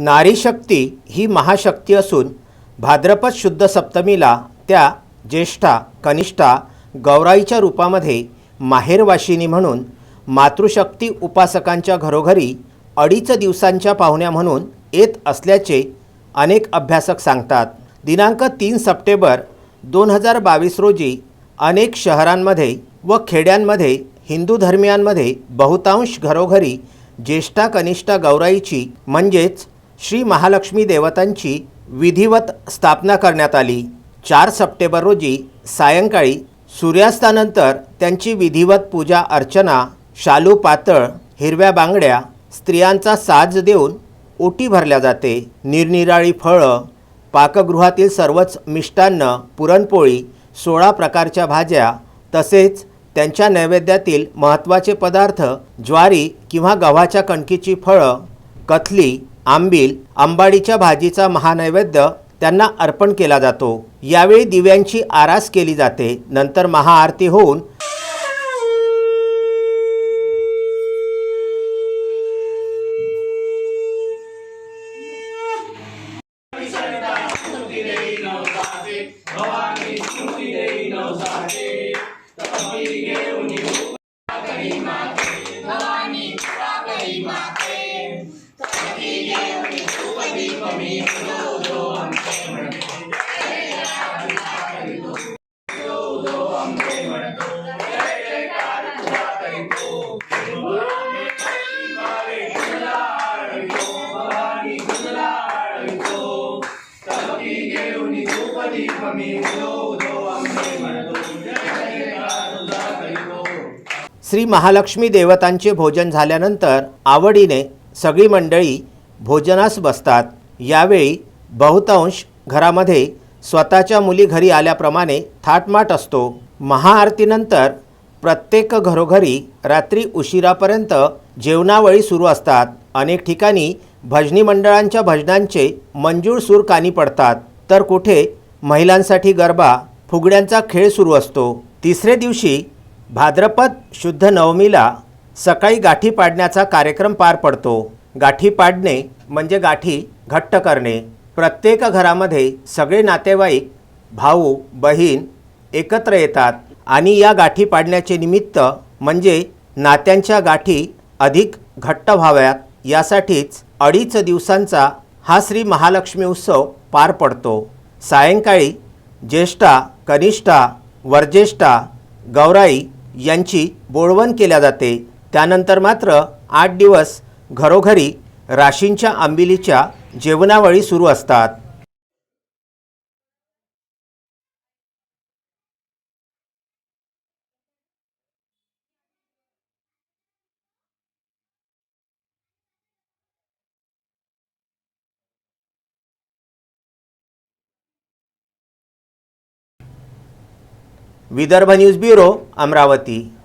नारी शक्ती ही महाशक्ती असून भाद्रपद शुद्ध सप्तमीला त्या ज्येष्ठा कनिष्ठा गौराईच्या रूपामध्ये माहेरवाशिनी म्हणून मातृशक्ती उपासकांच्या घरोघरी अडीच दिवसांच्या पाहुण्या म्हणून येत असल्याचे अनेक अभ्यासक सांगतात. दिनांक तीन सप्टेंबर दोन हजार बावीस रोजी अनेक शहरांमध्ये व खेड्यांमध्ये हिंदू धर्मियांमध्ये बहुतांश घरोघरी ज्येष्ठा कनिष्ठा गौराईची म्हणजेच श्री महालक्ष्मी देवतांची विधिवत स्थापना करण्यात आली. चार सप्टेंबर रोजी सायंकाळी सूर्यास्तानंतर त्यांची विधिवत पूजा अर्चना शालू पातळ हिरव्या बांगड्या स्त्रियांचा साज देऊन ओटी भरल्या जाते. निरनिराळी फळं पाकगृहातील सर्वच मिष्टान्न पुरणपोळी सोळा प्रकारच्या भाज्या तसेच त्यांच्या नैवेद्यातील महत्त्वाचे पदार्थ ज्वारी किंवा गव्हाच्या कणकीची फळं कथली आंबील आंबाडीच्या भाजीचा महानैवेद्य त्यांना अर्पण केला जातो. यावेळी दिव्यांची आरास केली जाते. नंतर महाआरती होऊन श्री महालक्ष्मी देवतांचे भोजन झाल्यानंतर आवडीने सगळी मंडळी भोजनास बसतात. यावेळी बहुतांश घरामध्ये स्वतःच्या मुली घरी आल्याप्रमाणे थाटमाट असतो. महाआरतीनंतर प्रत्येक घरोघरी रात्री उशिरापर्यंत जेवणावळी सुरू असतात. अनेक ठिकाणी भजनी मंडळांच्या भजनांचे मंजूळ सूर कानी पडतात. तर कुठे महिलांसाठी गरबा फुगड्यांचा खेळ सुरू असतो. तिसरे दिवशी भाद्रपद शुद्ध नवमीला सकाळी गाठी पाडण्याचा कार्यक्रम पार पडतो. गाठी पाडणे म्हणजे गाठी घट्ट करणे. प्रत्येक घरामध्ये सगळे नातेवाईक भाऊ बहीण एकत्र येतात आणि या गाठी पाडण्याचे निमित्त म्हणजे नात्यांच्या गाठी अधिक घट्ट व्हाव्यात. यासाठीच अडीच दिवसांचा हा श्री महालक्ष्मी उत्सव पार पडतो. सायंकाळी ज्येष्ठा कनिष्ठा वरज्येष्ठा गौराई यांची बोळवण केल्या जाते. त्यानंतर मात्र आठ दिवस घरोघरी राशींच्या आंबिलीच्या जेवणावळी सुरू असतात. Vidarbha news bureau Amravati.